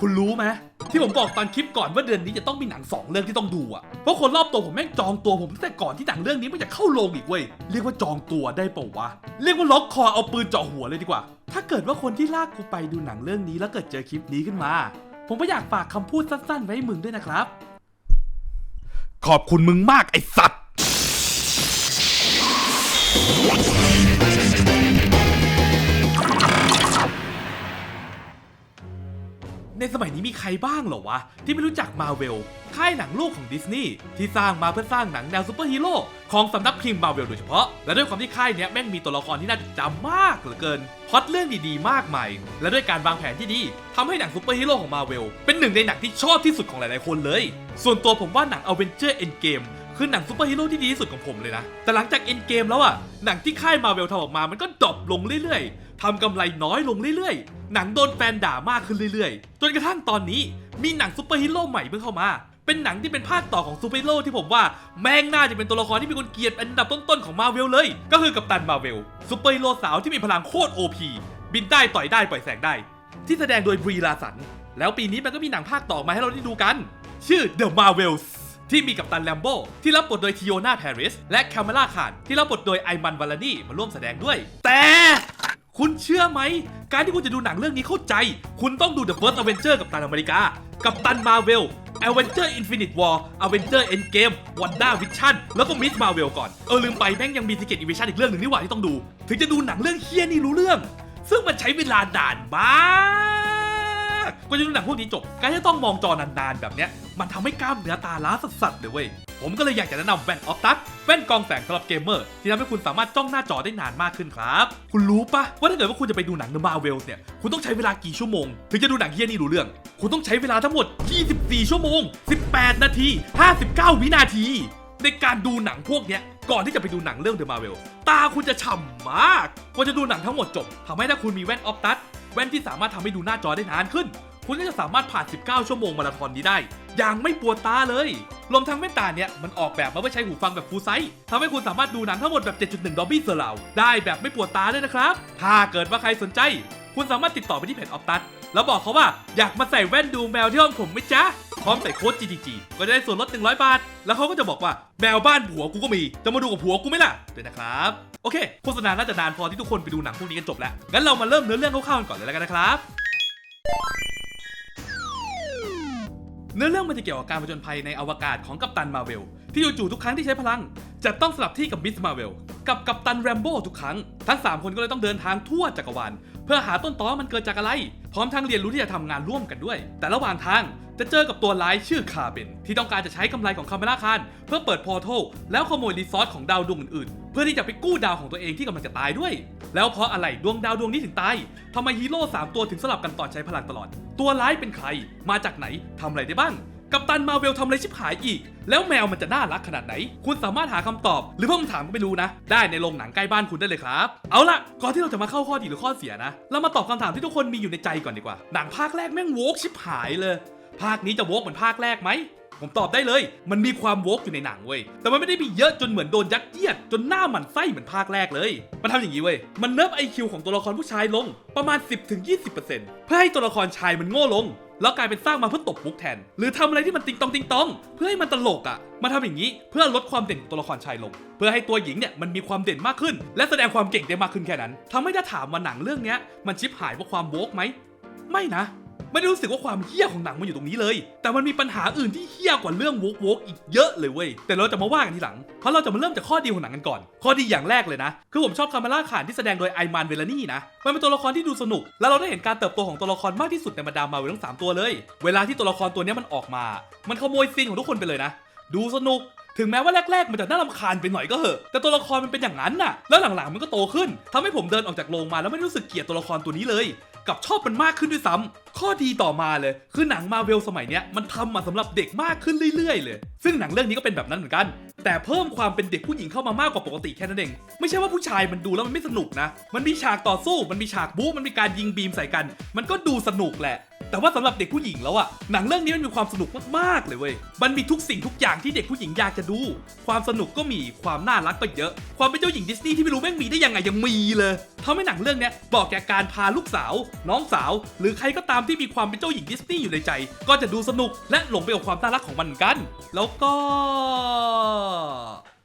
คุณรู้ไหมที่ผมบอกตอนคลิปก่อนว่าเดือนนี้จะต้องมีหนังสองเรื่องที่ต้องดูอะเพราะคนรอบตัวผมแม่งจองตัวผมตั้งแต่ก่อนที่หนังเรื่องนี้มันจะเข้าโรงอีกเว้ยเรียกว่าจองตัวได้ปล่าวะเรียกว่าล็อกคอเอาปืนเจาะหัวเลยดีกว่า ถ้าเกิดว่าคนที่ลากกูไปดูหนังเรื่องนี้แล้วเกิดเจอคลิปนี้ขึ้นมา ผมก็อยากฝากคำพูดสั้นๆ ไว้ให้มึงด้วยนะครับ ขอบคุณมึงมากไอ้สัตว์ สมัยนี้มีใครบ้างเหรอวะ ที่ไม่รู้จักมาเวลค่ายหนังลูกของดิสนีย์ที่สร้างมาเพื่อสร้างหนังแนวซูเปอร์ฮีโร่ของสำนักพิมพ์มาเวลโดยเฉพาะ และด้วยความที่ค่ายเนี้ยแม่งมีตัวละครที่น่าจดจำมากเหลือเกินพล็อตเรื่องดีๆ มากมาย และด้วยการวางแผนที่ดีทำให้หนังซูเปอร์ฮีโร่ของมาเวลเป็นหนึ่งในหนังที่ชอบที่สุดของหลายๆคนเลย ส่วนตัวผมว่าหนัง a v e n g e r Endgame คือหนังซูเปอร์ฮีโร่ที่ดีที่สุดของผมเลยนะ แต่หลังจาก Endgame แล้วอะหนังที่ค่ายมาเวลทำออกมามันก็ดรอปลงเรื่อยๆ ทำกำไรน้อยลงเรื่อยๆ หนังโดนแฟนด่ามากขึ้นเรื่อยๆ จนกระทั่งตอนนี้มีหนังซูเปอร์ฮีโร่ใหม่เพิ่งเข้ามา เป็นหนังที่เป็นภาคต่อของซูเปอร์ฮีโร่ที่ผมว่าแม่งน่าจะเป็นตัวละครที่มีคนเกลียดอันดับต้นๆของมาเวลเลย ก็คือกัปตันมาเวลซูเปอร์ฮีโร่สาวที่มีพลังโคตรโอพีบินได้ต่อยได้ปล่อยแสงได้ ที่แสดงโดยบรีลาสัน แล้วปีนี้มันก็มีหนังภาคต่อมาให้เราได้ดูกัน ชื่อ The Marvels ที่มีกัปตันแลมโบที่รับบทโดยทิโอนาแพริส และแคมเมล่าคานที่รับบทโดยไอมันวาลานีมาร่วมแสดงด้วย แต่ คุณเชื่อไหม การที่คุณจะดูหนังเรื่องนี้เข้าใจ คุณต้องดู The First Avenger กับตันอเมริกา กับตันมาเวล Avenger Infinite War Avenger Endgame Wanda Vision แล้วก็ Miss Marvel ก่อน เออลืมไปแม่งยังมี Secret Invasion อีกเรื่องหนึ่งนี่หว่าที่ต้องดู ถึงจะดูหนังเรื่องเฮี้ยนี่รู้เรื่อง ซึ่งมันใช้เวลานานมากกว่าจะดูหนังพวกนี้จบ การที่ต้องมองจอนานๆแบบเนี้ย มันทำให้กล้ามเนื้อตาล้าสัสๆเลยเว้ย ผมก็เลยอยากจะแนะนำแว่นออฟตัส ว่นกองแสงสำหรับเกมเมอร์ที่ทำให้คุณสามารถจ้องหน้าจอได้นานมากขึ้นครับ คุณรู้ปะว่าถ้าเกิดว่าคุณจะไปดูหนังเดอะมาเวลเนี่ยคุณต้องใช้เวลากี่ชั่วโมง ถึงจะดูหนังเฮียนี่รู้เรื่อง คุณต้องใช้เวลาทั้งหมด 24 ชั่วโมง 18 นาที 59 วินาที ในการดูหนังพวกเนี้ยก่อนที่จะไปดูหนังเรื่อง The Marvel ตาคุณจะฉ่ำมากกว่าจะดูหนังทั้งหมดจบทำให้ถ้าคุณมีแว่นออฟตัสแว่นที่สามารถทำให้ดูหน้าจอได้นานขึ้น คุณก็จะสามารถผ่าน 19 ชั่วโมงมาราธอนนี้ได้ อย่างไม่ปวดตาเลยรวมทั้งแว่นตาเนี่ย มันออกแบบมาเพื่อใช้หูฟังแบบฟูลไซส์ทำให้คุณสามารถดูหนังทั้งหมดแบบ 7.1 Dolby Surround ได้แบบไม่ปวดตาด้วยนะครับ ถ้าเกิดว่าใครสนใจ คุณสามารถติดต่อไปที่เพจออฟตัสแล้วบอกเขาว่าอยากมาใส่แว่นดูแมวที่ห้องผมไหมจ๊ะ พร้อมใส่โค้ด GTG ก็จะได้ส่วนลด 100 บาท แล้วเขาก็จะบอกว่าแมวบ้านผัวกูก็มี จะมาดูกับผัวกูไหมล่ะด้วยนะครับ โอเค โฆษณาน่าจะนานพอที่ทุกคนไปดูหนังพวกนี้กันจบแล้ว งั้นเรามาเริ่มเนื้อเรื่องคร่าวๆกันก่อนเลยแล้วกันนะครับ เนื้อเรื่องมันจะเกี่ยวกับการผจญภัยในอวกาศของกัปตันมาเวล ที่จู่ๆทุกครั้งที่ใช้พลัง จะต้องสลับที่กับมิสมาเวลกับกัปตันแรมโบ้ทุกครั้ง ทั้ง 3 คนก็เลยต้องเดินทางทั่วจักรวาลเพื่อหาต้นตอมันเกิดจากอะไร พร้อมทั้งเรียนรู้ที่จะทำงานร่วมกันด้วย แต่ระหว่างทางจะเจอกับตัวร้ายชื่อคาเบนที่ต้องการจะใช้กำไรของคาเมล่าคานเพื่อเปิดพอร์ทัลแล้วขโมยรีซอสของดาวดวงอื่นๆ เพื่อที่จะไปกู้ดาวของตัวเองที่กำลังจะตายด้วย แล้วเพราะอะไรดวงดาวดวงนี้ถึงตายทำไมฮีโร่สามตัวถึงสลับกันต่อใช้พลังตลอด ตัวร้ายเป็นใคร มาจากไหนทำอะไรได้บ้าง กัปตันมาเวลทำอะไรชิบหายอีก แล้วแมวมันจะน่ารักขนาดไหน คุณสามารถหาคำตอบ หรือเพิ่มคำถามก็ไม่รู้นะ ได้ในโรงหนังใกล้บ้านคุณได้เลยครับ เอาล่ะ ก่อนที่เราจะมาเข้าข้อดีหรือข้อเสียนะ เรามาตอบคำถามที่ทุกคนมีอยู่ในใจก่อนดีกว่า หนังภาคแรกแม่งโวกชิบหายเลย ภาคนี้จะโวกเหมือนภาคแรกไหมผมตอบได้เลย มันมีความโวกอยู่ในหนังเว้ย แต่มันไม่ได้มีเยอะจนเหมือนโดนยัดเยียด จนหน้าหมันไส้เหมือนภาคแรกเลย มันทำอย่างนี้เว้ย มันเนิร์ฟไอคิวของตัวละครผู้ชายลง ประมาณ 10-20%เพื่อให้ตัวละครชายมันโง่ลง แล้วกลายเป็นสร้างมาเพื่อตบมุกแทน หรือทำอะไรที่มันติงตองติงตอง เพื่อให้มันตลกอะ่ะ มาทำอย่างนี้เพื่อลดความเด่นของตัวละครชายลง เพื่อให้ตัวหญิงเนี่ยมันมีความเด่นมากขึ้น และแสดงความเก่งได้มากขึ้นแค่นั้นทำให้ถ้าถามว่าหนังเรื่องเนี้ยมันชิปหายเพราะความโวกไหมไม่นะ ไม่ได้รู้สึกว่าความเฮี้ยของหนังมันอยู่ตรงนี้เลย แต่มันมีปัญหาอื่นที่เฮี้ยกว่าเรื่องวกวกอีกเยอะเลยเว้ย แต่เราจะมาว่ากันทีหลัง เพราะเราจะมาเริ่มจากข้อดีของหนังกันก่อน ข้อดีอย่างแรกเลยนะ คือผมชอบคาเมล่าขานที่แสดงโดยไอมานเวลานี่นะ มันเป็นตัวละครที่ดูสนุก และเราได้เห็นการเติบโตของตัวละครมากที่สุดในบรรดามาเวลทั้งสามตัวเลย เวลาที่ตัวละครตัวนี้มันออกมา มันขโมยซีนของทุกคนไปเลยนะ ดูสนุกถึงแม้ว่าแรกๆ มันจะน่ารำคาญไปหน่อยก็เหอะ แต่ตัวละครมันเป็นอย่างนั้นน่ะ แล้วหลังๆ มันก็โตขึ้นทำให้ผมเดินออกจากโรงมาแล้วไม่รู้สึกเกลียดตัวละครตัวนี้เลย กับชอบมันมากขึ้นด้วยซ้ำข้อดีต่อมาเลย คือหนังมาเวลสมัยเนี้ยมันทำมาสำหรับเด็กมากขึ้นเรื่อยๆ เลย ซึ่งหนังเรื่องนี้ก็เป็นแบบนั้นเหมือนกัน แต่เพิ่มความเป็นเด็กผู้หญิงเข้ามามากกว่าปกติแค่นั้นเอง ไม่ใช่ว่าผู้ชายมันดูแล้วมันไม่สนุกนะ มันมีฉากต่อสู้ มันมีฉากบู๊ มันมีการยิงบีมใส่กัน มันก็ดูสนุกแหละ แต่ว่าสำหรับเด็กผู้หญิงแล้วอะหนังเรื่องนี้มันมีความสนุกมากๆเลยเว้ย มันมีทุกสิ่งทุกอย่างที่เด็กผู้หญิงอยากจะดู ความสนุกก็มี ความน่ารักก็เยอะ ความเป็นเจ้าหญิงดิสนีย์ที่ไม่รู้แม่งมีได้ยังไงยังมีเลยทำให้หนังเรื่องเนี้ยบอกแก่การพาลูกสาว น้องสาว หรือใครก็ตามที่มีความเป็นเจ้าหญิงดิสนีย์อยู่ในใจ ก็จะดูสนุกและหลงไปกับความน่ารักของมันกัน แล้วก็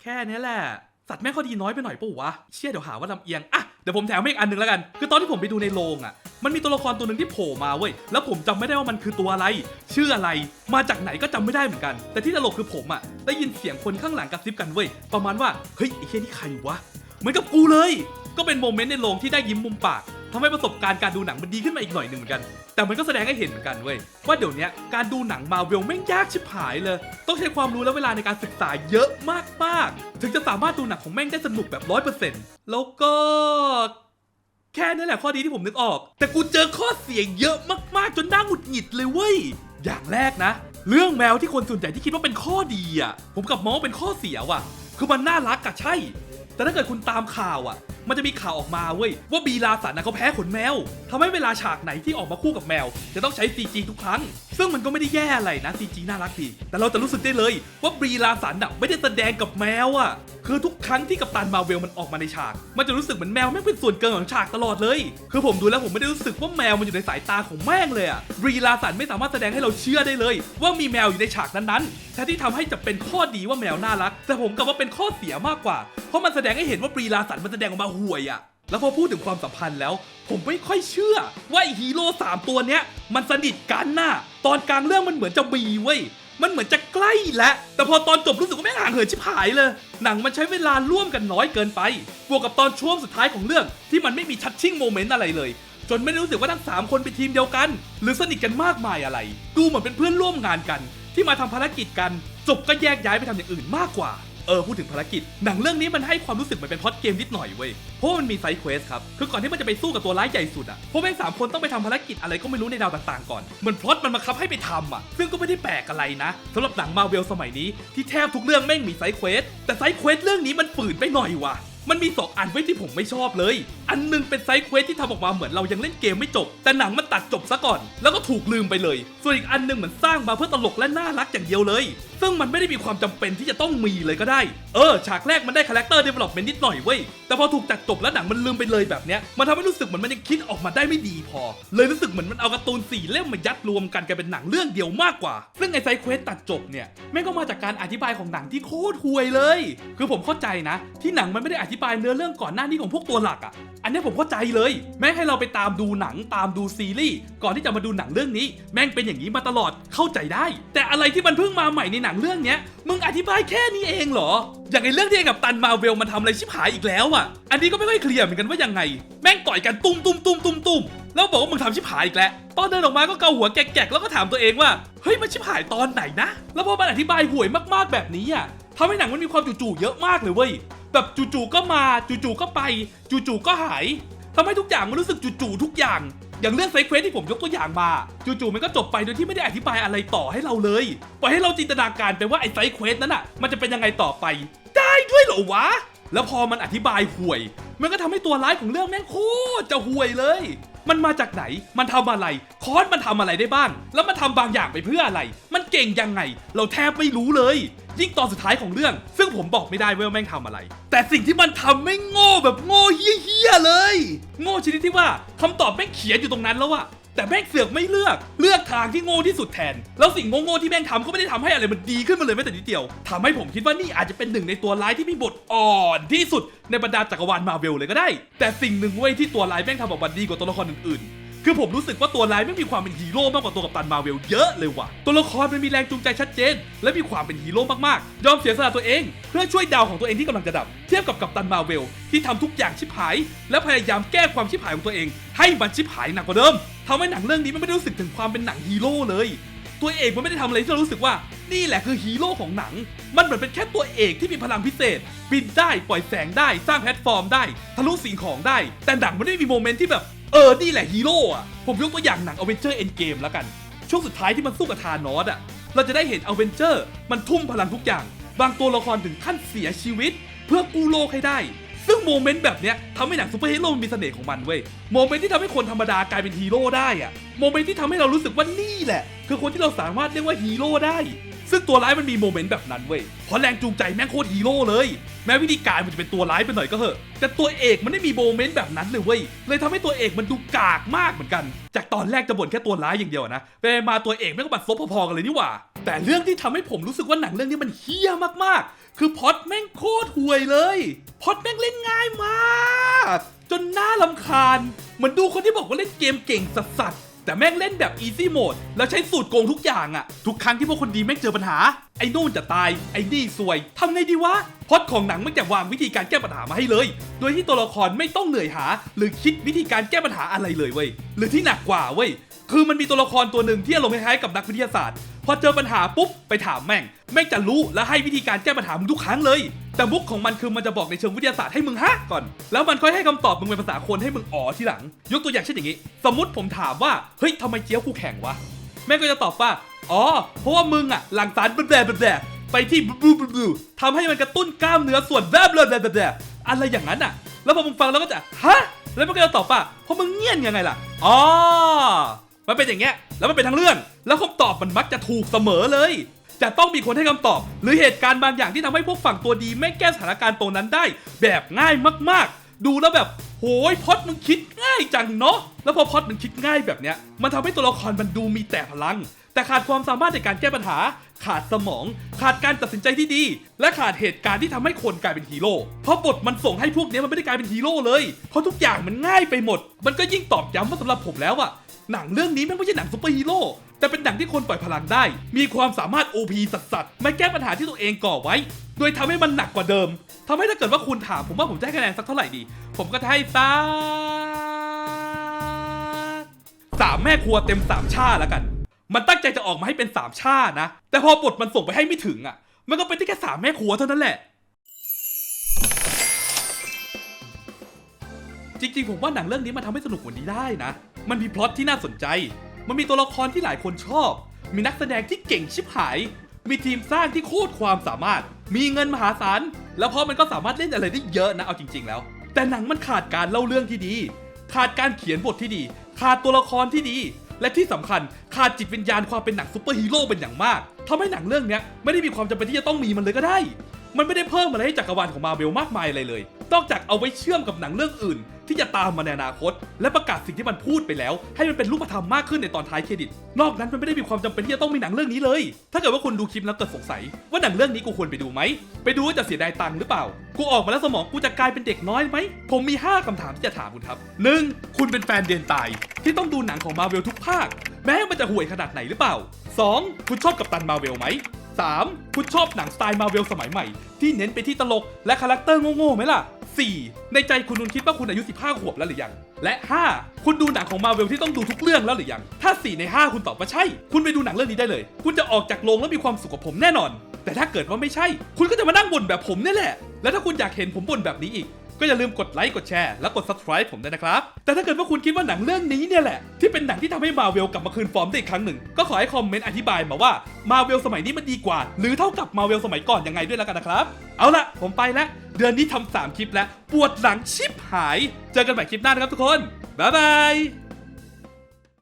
แค่นี้แหละ สัตว์แม่งข้อดีน้อยไปหน่อยปะวะ เชี่ยเดี๋ยวหาว่าลำเอียง อะ เดี๋ยวผมแถมให้อีกอันหนึ่งแล้วกัน คือตอนที่ผมไปดูในโรงอะ มันมีตัวละครตัวหนึ่งที่โผล่มาเว้ย แล้วผมจำไม่ได้ว่ามันคือตัวอะไร ชื่ออะไร มาจากไหนก็จำไม่ได้เหมือนกัน แต่ที่ตลกคือผมอะ ได้ยินเสียงคนข้างหลังกระซิบกันเว้ย ประมาณว่า เฮ้ยไอ้เฮียนี่ใครวะ เหมือนกับกูเลย ก็เป็นโมเมนต์ในโรงที่ได้ยิ้มมุมปากทำให้ประสบการณ์การดูหนังมันดีขึ้นมาอีกหน่อยหนึ่งเหมือนกัน แต่มันก็แสดงให้เห็นเหมือนกันเว้ยว่าเดี๋ยวนี้การดูหนังมาเวลแม่งยากชิบหายเลย ต้องใช้ความรู้และเวลาในการศึกษาเยอะมากๆ ถึงจะสามารถดูหนังของแม่งได้สนุกแบบร้อยเปอร์เซ็นต์แล้วก็แค่นั้นแหละข้อดีที่ผมนึกออก แต่กูเจอข้อเสียเยอะมากๆ จนน่าหงุดหงิดเลยเว้ย อย่างแรกนะ เรื่องแมวที่คนส่วนใหญ่ที่คิดว่าเป็นข้อดีอะ ผมกับมองว่าเป็นข้อเสียว่ะ คือมันน่ารักอะใช่ แต่ถ้าเกิดคุณตามข่าวอะ มันจะมีข่าวออกมาเว้ยว่าบีลาสันนะเขาแพ้ขนแมวทำให้เวลาฉากไหนที่ออกมาคู่กับแมว จะต้องใช้ CG ทุกครั้ง ซึ่งมันก็ไม่ได้แย่อะไรนะ CG น่ารักดีแต่เราจะรู้สึกได้เลยว่าบีลาสันอะไม่ได้แสดงกับแมวอะคือทุกครั้งที่กัปตันมาเวลมันออกมาในฉาก มันจะรู้สึกเหมือนแมวแม่งเป็นส่วนเกินของฉากตลอดเลย คือผมดูแล้วผมไม่ได้รู้สึกว่าแมวมันอยู่ในสายตาของแม่งเลยอะบรีลาสันไม่สามารถแสดงให้เราเชื่อได้เลย ว่ามีแมวอยู่ในฉากนั้นๆแทนที่ทำให้จะเป็นข้อดีว่าแมวน่ารัก แต่ผมกลับว่าเป็นข้อเสียมากกว่า เพราะมันแสดงให้เห็นว่าบรีลาสันมันแสดงออกมาห่วยอะแล้วพอพูดถึงความสัมพันธ์แล้ว ผมไม่ค่อยเชื่อ ว่าไอฮีโร่สามตัวเนี้ย มันสนิทกันน่ะ ตอนกลางเรื่องมันเหมือนจะมีเว้ย มันเหมือนจะใกล้แล้ว แต่พอตอนจบรู้สึกว่าแม่งห่างเหินชิบหายเลย หนังมันใช้เวลาร่วมกันน้อยเกินไป บวกกับตอนช่วงสุดท้ายของเรื่อง ที่มันไม่มีชัดชิ่งโมเมนต์อะไรเลย จนไม่ได้รู้สึกว่าทั้งสามคนเป็นทีมเดียวกัน หรือสนิทกันมากมายอะไร ดูเหมือนเป็นเพื่อนร่วมงานกัน ที่มาทำภารกิจกัน จบก็แยกย้ายไปทำอย่างอื่นมากกว่า เออพูดถึงภารกิจ หนังเรื่องนี้มันให้ความรู้สึกเหมือนเป็นพล็อดเกมนิดหน่อยเว้ย เพราะมันมีไซด์เควสครับ คือก่อนที่มันจะไปสู้กับตัวร้ายใหญ่สุดอะพวกแม่งสามคนต้องไปทำภารกิจอะไรก็ไม่รู้ในดาวต่างๆก่อน เหมือนพล็อตมันบังคับให้ไปทำอะ ซึ่งก็ไม่ได้แปลกอะไรนะสำหรับหนังมาเวลสมัยนี้ที่แทบทุกเรื่องแม่งมีไซด์เควส แต่ไซด์เควสเรื่องนี้มันฝืนไปหน่อยว่ะมันมีสองอันไว้ที่ผมไม่ชอบเลย อันหนึงเป็นไซด์เควสที่ทำออกมาเหมือนเรายังเล่นเกมไม่จบ แต่หนังมันตัดจบซะก่อน แล้วก็ถูกลืมไปเลย ส่วนอีกอันนึงเหมือนสร้างมาเพื่อตลกและน่ารักอย่างเดียวเลยซึ่งมันไม่ได้มีความจำเป็นที่จะต้องมีเลยก็ได้ เออ ฉากแรกมันได้คาแรคเตอร์เดเวล็อปเมนต์นิดหน่อยเว้ย แต่พอถูกตัดจบแล้วหนังมันลืมไปเลยแบบเนี้ย มันทำให้รู้สึกเหมือนมันยังคิดออกมาได้ไม่ดีพอ เลยรู้สึกเหมือนมันเอาการ์ตูนสี่เล่มมายัดรวมกันกลายเป็นหนังเรื่องเดียวมากกว่า ซึ่งไอ้ไซด์เควสตัดจบเนี่ยแม่งก็มาจากการอธิบายของหนังที่โคตรห่วยเลย คือผมเข้าใจนะ ที่หนังมันไม่ได้อธิบายเนื้อเรื่องก่อนหน้านี้ของพวกตัวหลักอะ อันนี้ผมเข้าใจเลย แม่งให้เราไปตามดูหนังตามดูซีรีส์ก่อนที่จะมาดูหนังเรื่องนี้ แม่งเป็นอย่างนี้มาตลอดเข้าใจได้ แต่อะไรที่มันเพิ่งมาใหม่ในหนังเรื่องเนี้ยมึงอธิบายแค่นี้เองเหรอ อย่างไอเรื่องที่ไอ้กับตันมาเวลมันทำอะไรชิบหายอีกแล้วอะ อันนี้ก็ไม่ค่อยเคลียร์เหมือนกันว่ายังไง แม่งต่อยกันตุ้มตุ้มตุ้มตุ้มตุ้มแล้วบอกว่ามึงทำชิบหายอีกแล้ว ตอนเดินออกมาก็เกาหัวแกกๆแล้วก็ถามตัวเองว่า เฮ้ยมันชิบหายตอนไหนนะ แล้วพอมันอธิบายห่วยมากๆแบบนี้อะทำให้หนังมันมีความจู่ๆเยอะมากเลยเว้ย แบบจู่ๆก็มาจู่ๆก็ไป จู่ๆก็หายทำให้ทุกอย่างมันรู้สึกจู่ๆทุกอย่าง อย่างเรื่องไซเควสที่ผมยกตัวอย่างมา จู่ๆมันก็จบไปโดยที่ไม่ได้อธิบายอะไรต่อให้เราเลยปล่อยให้เราจินตนาการไปว่าไอ้ไซเควสนั้นอะ มันจะเป็นยังไงต่อไป ได้ด้วยเหรอวะ แล้วพอมันอธิบายห่วย มันก็ทำให้ตัวร้ายของเรื่องแม่งโคตรจะห่วยเลย มันมาจากไหน มันทำอะไร คอสมันทำอะไรได้บ้าง แล้วมันทำบางอย่างไปเพื่ออะไร มันเก่งยังไง เราแทบไม่รู้เลย ยิ่งตอนสุดท้ายของเรื่อง ซึ่งผมบอกไม่ได้ว่าแม่งทำอะไร แต่สิ่งที่มันทำไม่งโง่แบบโง่เฮี้ยๆเลย โง่ชนิดที่ว่าคำตอบแม่งเขียนอยู่ตรงนั้นแล้วอะแต่แม่งเสือกไม่เลือกเลือกทางที่โง่ที่สุดแทน แล้วสิ่งโง่ๆที่แม่งทำก็ไม่ได้ทำให้อะไรมันดีขึ้นมาเลยแม้แต่นิดเดียวทำให้ผมคิดว่านี่อาจจะเป็นหนึ่งในตัวร้ายที่มีบทอ่อนที่สุดในบรรดาจักรวาลมาเวลเลยก็ได้ แต่สิ่งหนึ่งเว้ยที่ตัวร้ายแม่งทำออกมาดีกว่าตัวละครอื่นๆ คือผมรู้สึกว่าตัวร้ายไม่มีความเป็นฮีโร่มากกว่าตัวกัปตันมาเวลเยอะเลยว่ะ ตัวละครมันมีแรงจูงใจชัดเจน และมีความเป็นฮีโร่มากๆ ยอมเสียสละตัวเอง เพื่อช่วยดาวของตัวเองที่กำลังจะดับ เทียบกับกัปตันมาเวลที่ทำทุกอย่างชิบหาย และพยายามแก้ความชิบหายของตัวเอง ให้มันชิบหายหนักกว่าเดิมทำให้หนังเรื่องนี้มันไม่ได้รู้สึกถึงความเป็นหนังฮีโร่เลยตัวเอกมันไม่ได้ทำอะไรที่เรารู้สึกว่านี่แหละคือฮีโร่ของหนัง มันเหมือนเป็นแค่ตัวเอกที่มีพลังพิเศษ บินได้ปล่อยแสงได้สร้างแพลตฟอร์มได้ ทะลุสิ่งของได้ แต่หนังมันไม่มีโมเมนต์ที่แบบ เออ นี่แหละฮีโร่อะผมยกตัวอย่างหนัง a v e n g e r Endgame แล้วกัน ช่วงสุดท้ายที่มันสู้กับธานอสอะเราจะได้เห็น a v e n g e r มันทุ่มพลังทุกอย่าง บางตัวละครถึงขั้นเสียชีวิต เพื่อกู้โลกให้ได้ ซึ่งโมเมนต์แบบเนี้ยทำให้หนังซูเปอร์ฮีโร่มันมีเสน่ห์ของมันเว้ย โมเมนต์ที่ทำให้คนธรรมดากลายเป็นฮีโร่ได้อะโมเมนต์ที่ทำให้เรารู้สึกว่านี่แหละ คือคนที่เราสามารถเรียกว่าฮีโร่ได้ ซึ่งตัวร้ายมันมีโมเมนต์แบบนั้นเว้ยเพราะแรงจูงใจแม่งโคตรฮีโร่เลย แม้วิธีการมันจะเป็นตัวร้ายไปหน่อยก็เหอะแต่ตัวเอกมันไม่มีโมเมนต์แบบนั้นเลยเว้ยเลยทำให้ตัวเอกมันดูกากมากเหมือนกัน จากตอนแรกจะบ่นแค่ตัวร้ายอย่างเดียวนะไปมาตัวเอกแม่งก็บัดซบพอๆกันเลยนี่หว่า แต่เรื่องที่ทำให้ผมรู้สึกว่าหนังเรื่องนี้มันเฮี้ยมากๆ คือพอดแม่งโคตรห่วยเลยพอดแม่งเล่นง่ายมาก จนน่าลำคาญเหมือนดูคนที่บอกว่าเล่นเกมเก่งสัสๆ แต่แม่งเล่นแบบ easy mode แล้วใช้สูตรโกงทุกอย่างอะทุกครั้งที่พวกคนดีแม่งเจอปัญหา ไอ้นู่นจะตาย ไอ้นี่ซวยทำไงดีวะพอดของหนังมันจะวางวิธีการแก้ปัญหามาให้เลย โดยที่ตัวละครไม่ต้องเหนื่อยหา หรือคิดวิธีการแก้ปัญหาอะไรเลยเว้ยหรือที่หนักกว่าเว้ยคือมันมีตัวละครตัวหนึ่งที่อารมณ์คล้ายๆกับนักวิทยาศาสตร์ พอเจอปัญหาปุ๊บไปถามแม่งแม่งจะรู้และให้วิธีการแก้ปัญหามึงทุกครั้งเลย แต่มุกของมันคือมันจะบอกในเชิงวิทยาศาสตร์ให้มึงฮะก่อน แล้วมันค่อยให้คำตอบมึงเป็นภาษาคนให้มึงอ๋อทีหลัง ยกตัวอย่างเช่นอย่างนี้ สมมติผมถามว่าเฮ้ยทำไมเจี๊ยวกูแข็งวะแม่งก็จะตอบว่าอ๋อเพราะว่ามึงอะหลังสารแบลแบลไปที่บลูบลูบลูทำให้มันกระตุ้นกล้ามเนื้อส่วนแบลแบลแบลแบลอะไรอย่างนั้นอะแล้วพอมึงฟังแล้วก็จะฮะแล้วมันก็จะตอบว่าเพราะมึงเงียนยังไงล่ะอ๋อมันเป็นอย่างเงี้ยแล้วมันเป็นทั้งเรื่อง แล้วคำตอบมันมักจะถูกเสมอเลย จะต้องมีคนให้คำตอบ หรือเหตุการณ์บางอย่างที่ทำให้พวกฝั่งตัวดีไม่แก้สถานการณ์ตรงนั้นได้ แบบง่ายมากๆ ดูแล้วแบบโหยพอดมึงคิดง่ายจังเนาะแล้วพอพอดมันคิดง่ายแบบเนี้ยมันทำให้ตัวละครมันดูมีแต่พลัง แต่ขาดความสามารถในการแก้ปัญหา ขาดสมอง ขาดการตัดสินใจที่ดี และขาดเหตุการณ์ที่ทำให้คนกลายเป็นฮีโร่เพราะบทมันส่งให้พวกนี้มันไม่ได้กลายเป็นฮีโร่เลยเพราะทุกอย่างมันง่ายไปหมด มันก็ยิ่งตอบย้ำว่าสำหรับผมแล้วอะหนังเรื่องนี้ม่งไม่ใช่หนังซูเปอร์ฮีโร่แต่เป็นหนังที่คนปล่อยพลังได้ มีความสามารถ OP สัสๆมาแก้ปัญหาที่ตัวเองก่อไว้ โดยทำให้มันหนักกว่าเดิมทำให้ถ้าเกิดว่าคุณถามผมว่าผมจะให้คะแนนสักเท่าไหร่ดี ผมก็จะให้สักสามแม่ครัวเต็มสามชาแล้วกัน มันตั้งใจจะออกมาให้เป็นสามชาตินะ แต่พอบทมันส่งไปให้ไม่ถึงอะ มันก็เป็นได้แค่สามแม่ครัวเท่านั้นแหละ จริงๆ ผมว่าหนังเรื่องนี้มันทำให้สนุกกว่านี้ได้นะ มันมีพล็อตที่น่าสนใจ มันมีตัวละครที่หลายคนชอบ มีนักแสดงที่เก่งชิบหาย มีทีมสร้างที่โคตรความสามารถ มีเงินมหาศาล แล้วพอมันก็สามารถเล่นอะไรได้เยอะนะ เอาจริง ๆ แล้ว แต่หนังมันขาดการเล่าเรื่องที่ดี ขาดการเขียนบทที่ดี ขาดตัวละครที่ดี และที่สำคัญขาดจิตวิญญาณความเป็นหนังซูเปอร์ฮีโร่เป็นอย่างมากทำให้หนังเรื่องนี้ไม่ได้มีความจำเป็นที่จะต้องมีมันเลยก็ได้ มันไม่ได้เพิ่มอะไรให้จักรวาลของมาเบลมากมายอะไรเลย นอกจากเอาไว้เชื่อมกับหนังเรื่องอื่น ที่จะตามมาในอนาคต และประกาศสิ่งที่มันพูดไปแล้ว ให้มันเป็นรูปธรรมมากขึ้นในตอนท้ายเครดิต นอกนั้นมันไม่ได้มีความจำเป็นที่จะต้องมีหนังเรื่องนี้เลย ถ้าเกิดว่าคุณดูคลิปแล้วเกิดสงสัย ว่าหนังเรื่องนี้กูควรไปดูไหม ไปดูว่าจะเสียดายตังค์หรือเปล่า กูออกมาแล้วสมองกูจะกลายเป็นเด็กน้อยไหม ผมมี 5คำถามที่จะถามคุณครับ 1. คุณเป็นแฟนเดนตายที่ต้องดูหนังของมาเวลทุกภาค แม้มันจะห่วยขนาดไหนหรือเปล่า 2. คุณชอบกัปตันมาเวลไหม 3. คุณชอบหนังสไตล์มาเวลสมัยใหม่ ที่เน้นไปที่ตลกและคาแรคเตอร์โง่ๆไหมล่ะ 4. ในใจคุณนุนคิดว่าคุณอายุ 15 ขวบแล้วหรือยัง และ 5. คุณดูหนังของมาเวลที่ต้องดูทุกเรื่องแล้วหรือยัง ถ้า 4 ใน 5 คุณตอบว่าใช่ คุณไปดูหนังเรื่องนี้ได้เลย คุณจะออกจากโรงแล้วมีความสุขกับผมแน่นอน แต่ถ้าเกิดว่าไม่ใช่ คุณก็จะมานั่งบ่นแบบผมนี่แหละ และถ้าคุณอยากเห็นผมบ่นแบบนี้อีก ก็อย่าลืมกดไลค์กดแชร์และกด subscribe ผมด้วยนะครับ แต่ถ้าเกิดว่าคุณคิดว่าหนังเรื่องนี้เนี่ยแหละ ที่เป็นหนังที่ทำให้มาเวลกลับมาคืนฟอร์มได้อีกครั้งหนึ่ง ก็ขอให้คอมเมนต์อธิบายมาว่ามาเวลสมัยนี้มันดีกว่า หรือเท่ากับมาเวลสมัยก่อนยังไงด้วยแล้วกันนะครับ เอาละผมไปแล้วเดือนนี้ทำสามคลิปแล้วปวดหลังชิบหาย เจอกันใหม่คลิปหน้านะครับทุกคนบ๊ายบาย